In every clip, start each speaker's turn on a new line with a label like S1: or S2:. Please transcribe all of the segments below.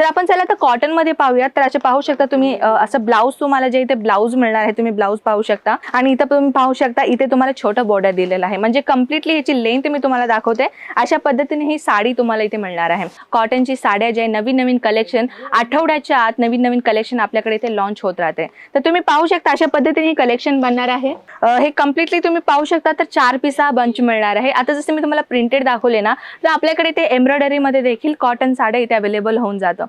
S1: तर आपण चला आता कॉटनमध्ये पाहूयात. तर असे पाहू शकता तुम्ही असं ब्लाऊज तुम्हाला जे इथे ब्लाऊज मिळणार आहे तुम्ही ब्लाऊज पाहू शकता. आणि इथं तुम्ही पाहू शकता इथे तुम्हाला छोटं बॉर्डर दिलेलं आहे. म्हणजे कम्प्लिटली याची लेंथ मी तुम्हाला दाखवते. अशा पद्धतीने ही साडी तुम्हाला इथे मिळणार आहे. कॉटनची साड्या जे नवीन नवीन कलेक्शन आठवड्याच्या आत नवीन नवीन कलेक्शन आपल्याकडे इथे लॉन्च होत राहते. तर तुम्ही पाहू शकता अशा पद्धतीने हे कलेक्शन बनणार आहे. हे कम्प्लिटली तुम्ही पाहू शकता तर चार पीस हा बंच मिळणार आहे. आता जसं मी तुम्हाला प्रिंटेड दाखवले ना तर आपल्याकडे ते एम्ब्रॉयडरीमध्ये देखील कॉटन साड्या इथे अवेलेबल होऊन जातं.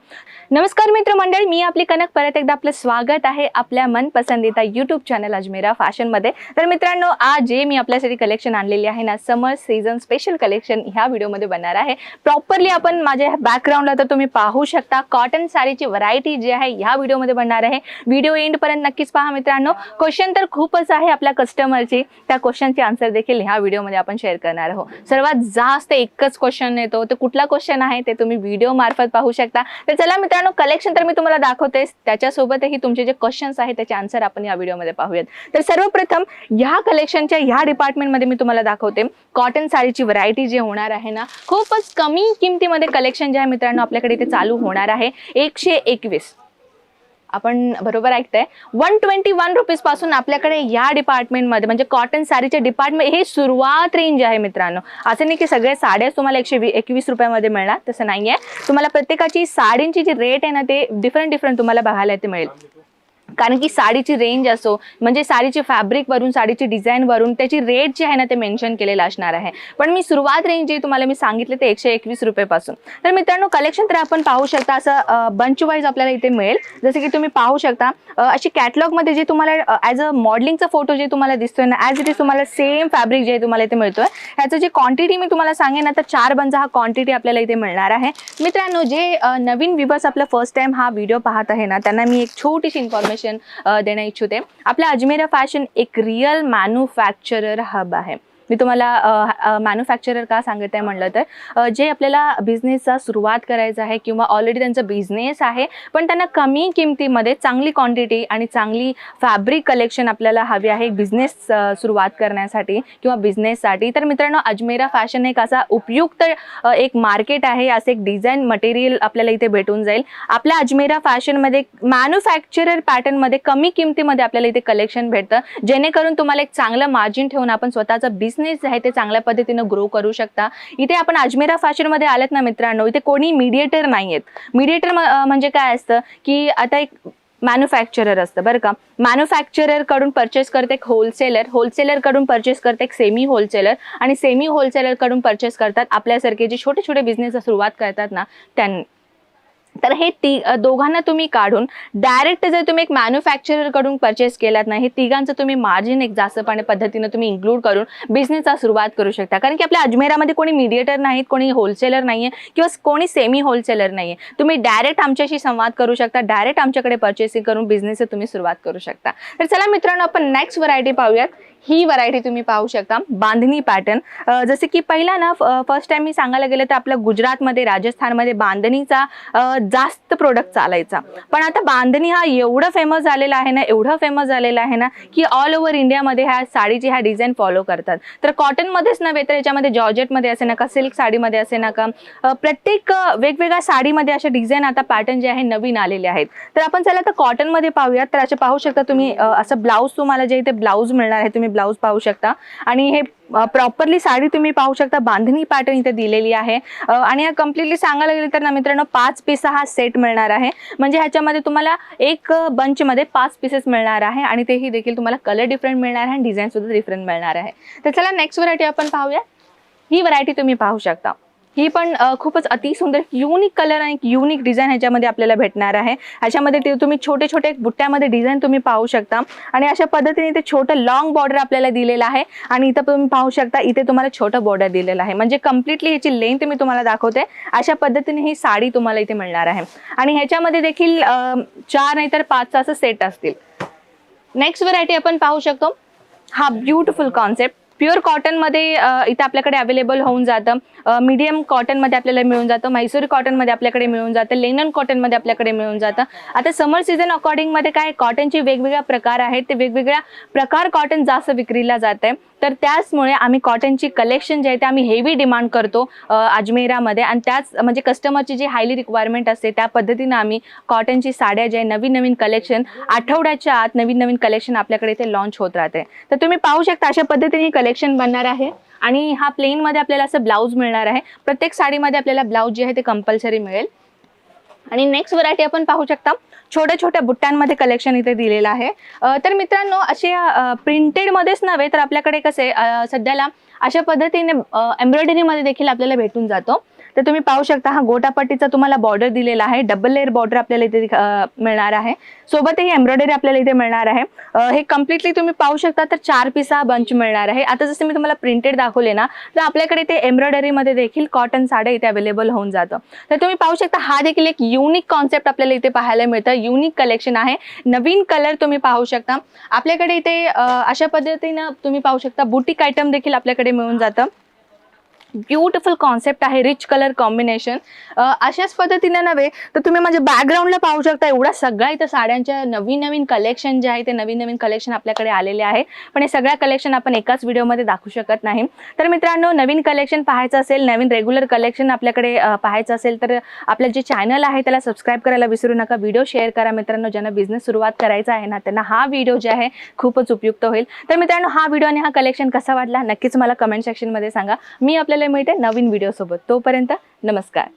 S1: नमस्कार मित्रमंडळ मी आपली कनक. परत एकदा आपलं स्वागत आहे आपल्या मनपसंदीता युट्यूब चॅनल अजमेरा फॅशनमध्ये तर मित्रांनो आज जे मी आपल्यासाठी कलेक्शन आणलेली आहे ना समर सीझन स्पेशल कलेक्शन ह्या व्हिडिओमध्ये बनणार आहे. प्रॉपरली आपण माझ्या बॅकग्राऊंडला तर तुम्ही पाहू शकता. कॉटन साडीची व्हरायटी जी आहे ह्या व्हिडिओमध्ये बनणार आहे. व्हिडिओ एंडपर्यंत नक्कीच पहा मित्रांनो. क्वेश्चन तर खूपच आहे आपल्या कस्टमरची त्या क्वेश्चनची आन्सर देखील ह्या व्हिडिओमध्ये आपण शेअर करणार आहोत. सर्वात जास्त एकच क्वेश्चन येतो. ते कुठला क्वेश्चन आहे ते तुम्ही व्हिडिओ मार्फत पाहू शकता. तर चला मित्रांनो कलेक्शन तर मी तुम्हाला दाखवतेच. त्याच्यासोबतही तुमचे जे क्वेश्चन्स आहेत त्याचे आन्सर आपण या व्हिडिओमध्ये पाहूयात. तर सर्वप्रथम ह्या कलेक्शनच्या ह्या डिपार्टमेंटमध्ये मी तुम्हाला दाखवते. कॉटन साडीची व्हरायटी जी होणार आहे ना खूपच कमी किमतीमध्ये कलेक्शन जे आहे मित्रांनो आपल्याकडे इथे चालू होणार आहे. एकशे एकवीस. आपण बरोबर ऐकताय. वन ट्वेंटी वन रुपीजपासून आपल्याकडे या डिपार्टमेंटमध्ये म्हणजे कॉटन साडीचे डिपार्टमेंट हे सुरुवात रेंज आहे मित्रांनो. असं नाही की सगळे साड्याच तुम्हाला एकशे एकवीस रुपयामध्ये मिळणार तसं नाही आहे तुम्हाला प्रत्येकाची साडींची जी रेट आहे ना ते डिफरंट डिफरंट तुम्हाला बघायला ते मिळेल. कारण की साडीची रेंज असो म्हणजे साडीची फॅब्रिकवरून साडीची डिझाईनवरून त्याची रेट जी आहे ना ते मेन्शन केलेलं असणार आहे. पण मी सुरुवात रेंज जी तुम्हाला मी सांगितले ते एकशे एकवीस रुपयेपासून. तर मित्रांनो कलेक्शन तर आपण पाहू शकता असं बंच वाईज आपल्याला इथे मिळेल. जसं की तुम्ही पाहू शकता अशी कॅटलॉगमध्ये जे तुम्हाला ॲज अ मॉडेलिंगचा फोटो जे तुम्हाला दिसतोय ना ॲज इट इज तुम्हाला सेम फॅब्रिक जे तुम्हाला इथे मिळतोय ह्याचं जे क्वांटिटी मी तुम्हाला सांगेन ना तर चार बंचा हा क्वांटिटी आपल्याला इथे मिळणार आहे. मित्रांनो जे नवीन विवर्स आपला फर्स्ट टाइम हा व्हिडिओ पाहत आहे ना त्यांना मी एक छोटीशी इन्फॉर्मेशन Uh, देणं इच्छिते. आपल्या अजमेरा फॅशन एक रिअल मॅन्युफॅक्चरर हब आहे. मी तुम्हाला मॅन्युफॅक्चरर का सांगत आहे म्हणलं तर जे आपल्याला बिझनेसचा सुरुवात करायचा आहे किंवा ऑलरेडी त्यांचा बिझनेस आहे पण त्यांना कमी किमतीमध्ये चांगली क्वांटिटी आणि चांगली फॅब्रिक कलेक्शन आपल्याला हवी आहे बिझनेस सुरुवात करण्यासाठी किंवा बिझनेससाठी तर मित्रांनो अजमेरा फॅशन एक असा उपयुक्त एक मार्केट आहे असं एक डिझाईन मटेरियल आपल्याला इथे भेटून जाईल. आपल्या अजमेरा फॅशनमध्ये मॅन्युफॅक्चरर पॅटर्नमध्ये कमी किमतीमध्ये आपल्याला इथे कलेक्शन भेटतं. जेणेकरून तुम्हाला एक चांगलं मार्जिन ठेवून आपण स्वतःचा बिझनेस बिझनेस आहे ते चांगल्या पद्धतीनं ग्रो करू शकता. इथे आपण अजमेरा फॅशनमध्ये आलेत ना मित्रांनो इथे कोणी मिडिएटर नाही आहेत मिडिएटर म्हणजे काय असतं की आता एक मॅन्युफॅक्चरर असतं बरं का. मॅन्युफॅक्चररकडून परचेस करते एक होलसेलर होलसेलरकडून परचेस करते एक सेमी होलसेलर आणि सेमी होलसेलरकडून परचेस करतात. आपल्यासारखे जे छोटे छोटे बिझनेस सुरुवात करतात ना त्यांनी तर हे ती दोघांना तुम्ही काढून डायरेक्ट जर तुम्ही एक मॅन्युफॅक्चररकडून परचेस केलात नाही हे तिघांचं तुम्ही मार्जिन एक जास्तपणे पद्धतीनं तुम्ही इन्क्लूड करून बिझनेसचा सुरुवात करू शकता. कारण की आपल्या अजमेरामध्ये कोणी मिडिएटर नाहीत कोणी होलसेलर नाहीये किंवा कोणी सेमी होलसेलर नाहीये. तुम्ही डायरेक्ट आमच्याशी संवाद करू शकता डायरेक्ट आमच्याकडे परचेसिंग करून बिझनेस तुम्ही सुरुवात करू शकता. तर चला मित्रांनो आपण नेक्स्ट व्हरायटी पाहूयात. ही व्हरायटी तुम्ही पाहू शकता. बांधणी पॅटर्न जसं की पहिला ना फर्स्ट टाइम मी सांगायला गेलं तर आपल्या गुजरातमध्ये राजस्थानमध्ये बांधणीचा जास्त प्रोडक्ट चालायचा. पण आता बांधणी हा एवढं फेमस झालेला आहे ना एवढं फेमस झालेला आहे ना की ऑल ओव्हर इंडियामध्ये ह्या साडीची ह्या डिझाईन फॉलो करतात. तर कॉटनमध्येच नव्हे तर याच्यामध्ये जॉर्जेटमध्ये असे का सिल्क साडीमध्ये असे ना का प्रत्येक वेगवेगळ्या साडीमध्ये असे डिझाईन आता पॅटर्न जे आहे नवीन आलेले आहेत. तर आपण चला तर कॉटनमध्ये पाहूयात. तर असे पाहू शकता तुम्ही असं ब्लाऊज तुम्हाला जे इथे ब्लाऊज मिळणार आहे तुम्ही ब्लाऊज पाहू शकता. आणि हे प्रॉपरली साडी तुम्ही पाहू शकता. बांधणी पॅटर्न इथे दिलेली आहे. आणि हा कम्प्लिटली सांगायला गेलं तर ना मित्रांनो पाच पीस हा सेट मिळणार आहे. म्हणजे ह्याच्यामध्ये तुम्हाला एक बंचमध्ये पाच पीसेस मिळणार आहे. आणि तेही देखील तुम्हाला कलर डिफरंट मिळणार आहे आणि डिझाईन सुद्धा डिफरंट मिळणार आहे. तर चला नेक्स्ट व्हरायटी आपण पाहूया. ही व्हरायटी तुम्ही पाहू शकता. ही पण खूपच अतिसुंदर युनिक कलर आणि युनिक डिझाईन ह्याच्यामध्ये आपल्याला भेटणार आहे. ह्याच्यामध्ये ते तुम्ही छोटे छोटे बुट्ट्यामध्ये डिझाईन तुम्ही पाहू शकता. आणि अशा पद्धतीने ते छोटं लॉंग बॉर्डर आपल्याला दिलेलं आहे. आणि इथं तुम्ही पाहू शकता इथे तुम्हाला छोटं बॉर्डर दिलेलं आहे. म्हणजे कम्प्लिटली ह्याची लेंथ मी तुम्हाला दाखवते. अशा पद्धतीने ही साडी तुम्हाला इथे मिळणार आहे. आणि ह्याच्यामध्ये देखील चार नाहीतर पाच असं सेट असतील. नेक्स्ट व्हरायटी आपण पाहू शकतो. हा ब्युटिफुल कॉन्सेप्ट प्युअर कॉटनमध्ये इथं आपल्याकडे अवेलेबल होऊन जातं. मीडियम कॉटनमध्ये आपल्याला मिळून जातं मैसूरी कॉटनमध्ये आपल्याकडे मिळून जातं लेनन कॉटनमध्ये आपल्याकडे मिळून जातं. आता समर सीझन अकॉर्डिंगमध्ये काय कॉटनचे वेगवेगळ्या प्रकार आहेत ते वेगवेगळ्या प्रकार कॉटन जास्त विक्रीला जात आहे तर त्याचमुळे आम्ही कॉटनची कलेक्शन जे आहे ते आम्ही हेवी डिमांड करतो अजमेरामध्ये. आणि त्याच म्हणजे कस्टमरची जी हायली रिक्वायरमेंट असते त्या पद्धतीनं आम्ही कॉटनची साड्या ज्या आहे नवीन नवीन कलेक्शन आठवड्याच्या आत नवीन नवीन कलेक्शन आपल्याकडे इथे लॉन्च होत राहते. तर तुम्ही पाहू शकता अशा पद्धतीने कलेक्शन बनणार आहे. आणि हा प्लेनमध्ये आपल्याला असं ब्लाऊज मिळणार आहे. प्रत्येक साडीमध्ये आपल्याला ब्लाऊज जे आहे ते कंपल्सरी मिळेल. आणि नेक्स्ट व्हरायटी आपण पाहू शकता. छोट्या छोट्या बुट्ट्यांमध्ये कलेक्शन इथे दिलेलं आहे. तर मित्रांनो असे प्रिंटेडमध्येच नव्हे तर आपल्याकडे कसे सध्याला अशा पद्धतीने एम्ब्रॉयडरीमध्ये देखील आपल्याला भेटून जातो. तर तुम्ही पाहू शकता हा गोटापट्टीचा तुम्हाला बॉर्डर दिलेला आहे. डबल लेअर बॉर्डर आपल्याला इथे मिळणार आहे. सोबतही एम्ब्रॉयडरी आपल्याला इथे मिळणार आहे. हे कम्प्लिटली तुम्ही पाहू शकता तर चार पिसा बंच मिळणार आहे. आता जसं मी तुम्हाला प्रिंटेड दाखवले ना तर आपल्याकडे ते एम्ब्रॉयडरीमध्ये देखील कॉटन साड्या इथे अवेलेबल होऊन जातं. तर तुम्ही पाहू शकता हा देखील एक युनिक कॉन्सेप्ट आपल्याला इथे पाहायला मिळतं. युनिक कलेक्शन आहे. नवीन कलर तुम्ही पाहू शकता. आपल्याकडे इथे अशा पद्धतीनं तुम्ही पाहू शकता बुटीक आयटम देखील आपल्याकडे मिळून जातं. ब्युटिफुल कॉन्सेप्ट आहे रिच कलर कॉम्बिनेशन. अशाच पद्धतीने नव्हे तर तुम्ही माझ्या बॅकग्राऊंडला पाहू शकता एवढा सगळ्या इथं साड्यांच्या नवीन नवीन कलेक्शन जे आहे ते नवीन नवीन कलेक्शन आपल्याकडे आलेले आहे. पण हे सगळ्या कलेक्शन आपण एकाच व्हिडिओमध्ये दाखवू शकत नाही. तर मित्रांनो नवीन कलेक्शन पाहायचं असेल नवीन रेग्युलर कलेक्शन आपल्याकडे पाहायचं असेल तर आपलं जे चॅनल आहे त्याला सबस्क्राईब करायला विसरू नका. व्हिडिओ शेअर करा मित्रांनो ज्यांना बिझनेस सुरुवात करायचा आहे ना त्यांना हा व्हिडिओ जे आहे खूपच उपयुक्त होईल. तर मित्रांनो हा व्हिडिओ आणि हा कलेक्शन कसा वाटला नक्कीच मला कमेंट सेक्शनमध्ये सांगा. मी आपल्याला मिळते नवीन व्हिडिओसोबत तोपर्यंत नमस्कार.